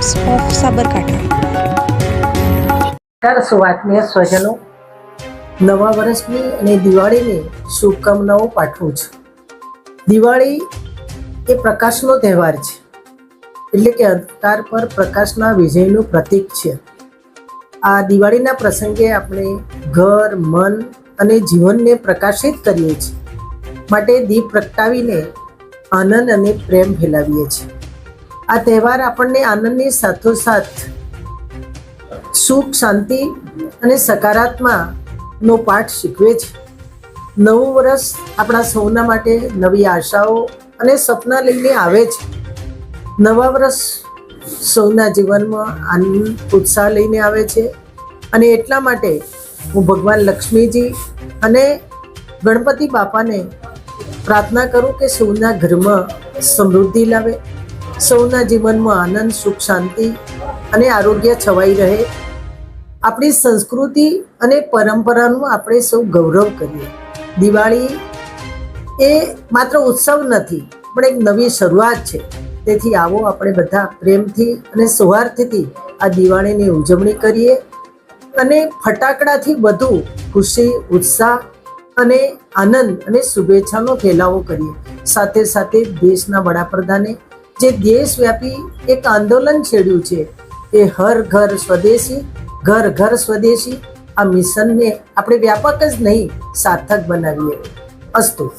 Times of Sabarkantha સુવાત્મીય સ્વજનો. નવા વર્ષની અને દિવાળીની શુભકામનાઓ પાઠવું છું. દિવાળી એ પ્રકાશનો તહેવાર છે. એટલે કે અંધકાર પર પ્રકાશના વિજયનું પ્રતીક છે. આ દિવાળીના પ્રસંગે આપણે ઘર, મન અને જીવનને પ્રકાશિત કરીએ છીએ. માટે દીપ પ્રગટાવીને આનંદ અને પ્રેમ ફેલાવીએ છીએ. આ તહેવાર આપણને આનંદની સાથોસાથ સુખ, શાંતિ અને સકારાત્મકનો પાઠ શીખવે છે. નવું વર્ષ આપણા સૌના માટે નવી આશાઓ અને સપના લઈને આવે છે. નવા વર્ષ સૌના જીવનમાં આનંદ, ઉત્સાહ લઈને આવે છે અને એટલા માટે હું ભગવાન લક્ષ્મીજી અને ગણપતિ બાપાને પ્રાર્થના કરું કે સૌના ઘરમાં સમૃદ્ધિ લાવે. સૌના જીવનમાં આનંદ, સુખ, શાંતિ અને આરોગ્ય છવાઈ રહે. આપણી સંસ્કૃતિ અને પરંપરાનું આપણે સૌ ગૌરવ કરીએ. દિવાળી એ માત્ર ઉત્સવ નથી, પણ એક નવી શરૂઆત છે. તેથી આવો આપણે બધા પ્રેમથી અને સૌહાર્દથી આ દિવાળીની ઉજવણી કરીએ અને ફટાકડાથી વધુ ખુશી, ઉત્સાહ અને આનંદ અને શુભેચ્છાનો ફેલાવો કરીએ. સાથે સાથે દેશના વડાપ્રધાને જે દેશવ્યાપી એક આંદોલન છેડ્યું છે, એ હર ઘર સ્વદેશી, ઘર ઘર સ્વદેશી આ મિશનને આપણે વ્યાપક જ નહીં, સાર્થક બનાવીએ. અસ્તુ.